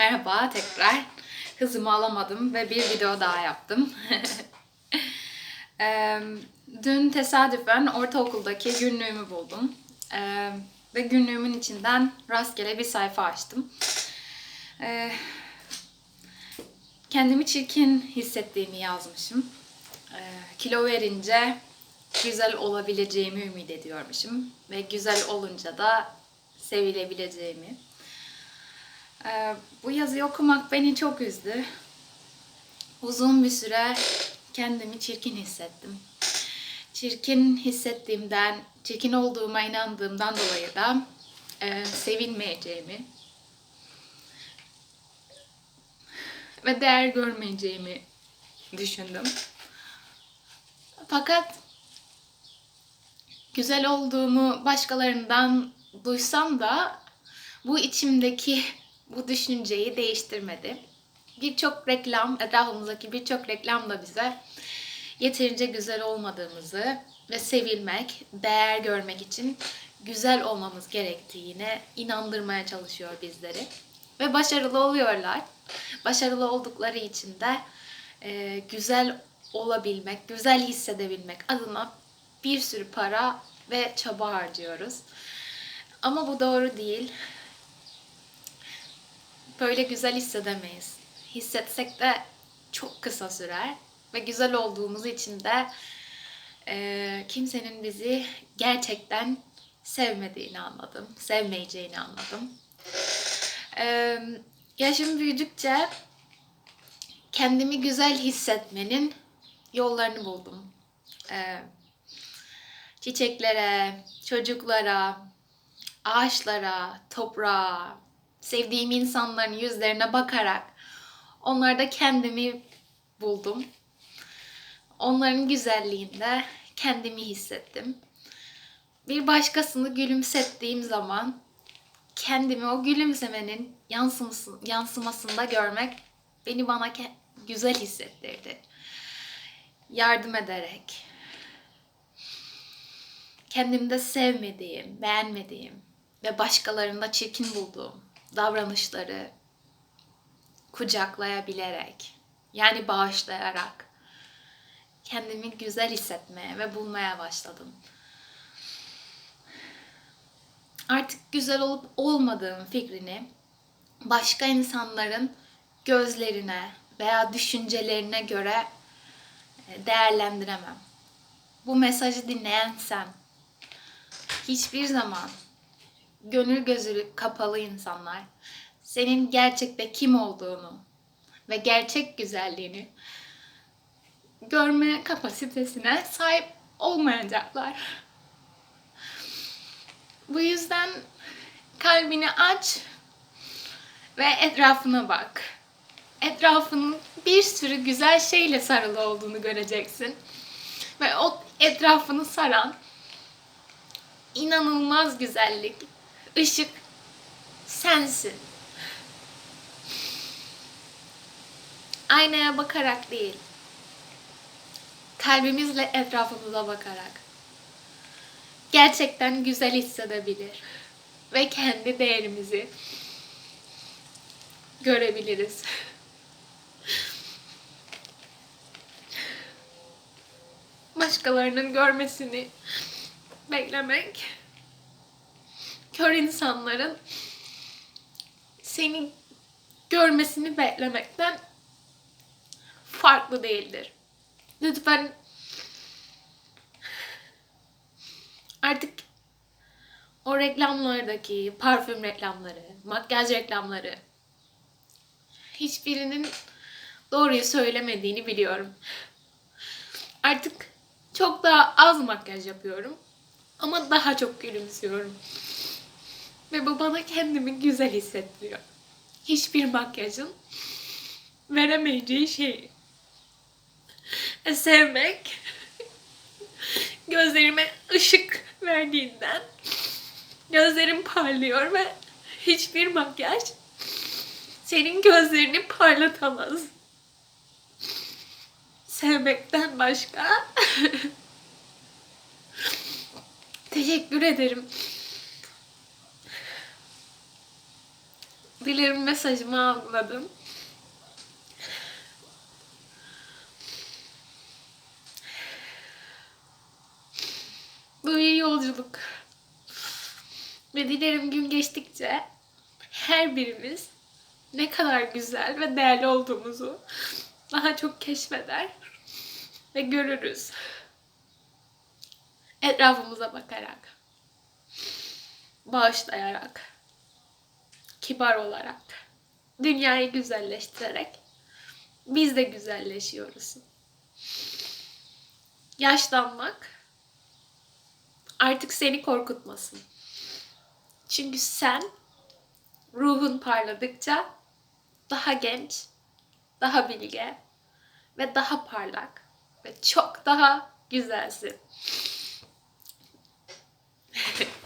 Merhaba tekrar. Hızımı alamadım ve bir video daha yaptım. Dün tesadüfen ortaokuldaki günlüğümü buldum. Ve günlüğümün içinden rastgele bir sayfa açtım. Eee, kendimi çirkin hissettiğimi yazmışım. Eee, kilo verince güzel olabileceğimi ümit ediyormuşum. Ve güzel olunca da sevilebileceğimi. Ee, bu yazıyı okumak beni çok üzdü. Uzun bir süre kendimi çirkin hissettim. Çirkin hissettiğimden, çirkin olduğuma inandığımdan dolayı da e, sevilmeyeceğimi ve değer görmeyeceğimi düşündüm. Fakat güzel olduğumu başkalarından duysam da bu içimdeki bu düşünceyi değiştirmedi. Birçok reklam, etrafımızdaki birçok reklam da bize yeterince güzel olmadığımızı ve sevilmek, değer görmek için güzel olmamız gerektiğine inandırmaya çalışıyor bizleri. Ve başarılı oluyorlar. Başarılı oldukları için de e, güzel olabilmek, güzel hissedebilmek adına bir sürü para ve çaba harcıyoruz. Ama bu doğru değil. Böyle güzel hissedemeyiz. Hissetsek de çok kısa sürer ve güzel olduğumuz için de e, kimsenin bizi gerçekten sevmediğini anladım, sevmeyeceğini anladım. E, yaşım büyüdükçe kendimi güzel hissetmenin yollarını buldum. E, çiçeklere, çocuklara, ağaçlara, toprağa, sevdiğim insanların yüzlerine bakarak onlarda kendimi buldum. Onların güzelliğinde kendimi hissettim. Bir başkasını gülümsettiğim zaman kendimi o gülümsemenin yansıması, yansımasında görmek beni bana güzel hissettirdi. Yardım ederek, kendimde sevmediğim, beğenmediğim ve başkalarında çirkin bulduğum davranışları kucaklayabilerek, yani bağışlayarak kendimi güzel hissetmeye ve bulmaya başladım. Artık güzel olup olmadığım fikrini başka insanların gözlerine veya düşüncelerine göre e, değerlendiremem. Bu mesajı dinleyen sen hiçbir zaman gönül gözü kapalı insanlar senin gerçekte kim olduğunu ve gerçek güzelliğini görme kapasitesine sahip olmayacaklar. Bu yüzden kalbini aç ve etrafına bak. Etrafının bir sürü güzel şeyle sarılı olduğunu göreceksin. Ve o etrafını saran inanılmaz güzellik, ışık sensin. Aynaya bakarak değil, kalbimizle etrafımıza bakarak gerçekten güzel hissedebilir ve kendi değerimizi görebiliriz. Başkalarının görmesini beklemek kör insanların seni görmesini beklemekten farklı değildir. Lütfen artık o reklamlardaki parfüm reklamları, makyaj reklamları hiçbirinin doğruyu söylemediğini biliyorum. Artık çok daha az makyaj yapıyorum ama daha çok gülümsüyorum. Ve bu bana kendimi güzel hissettiriyor. Hiçbir makyajın veremeyeceği şey. E, sevmek gözlerime ışık verdiğinden gözlerim parlıyor ve hiçbir makyaj senin gözlerini parlatamaz. Sevmekten başka. Teşekkür ederim. Dilerim mesajımı algıladın. Bu bir yolculuk. Ve dilerim gün geçtikçe her birimiz ne kadar güzel ve değerli olduğumuzu daha çok keşfeder ve görürüz. Etrafımıza bakarak, bağışlayarak, kibar olarak, dünyayı güzelleştirerek biz de güzelleşiyoruz. Yaşlanmak artık seni korkutmasın. Çünkü sen ruhun parladıkça daha genç, daha bilge ve daha parlak ve çok daha güzelsin.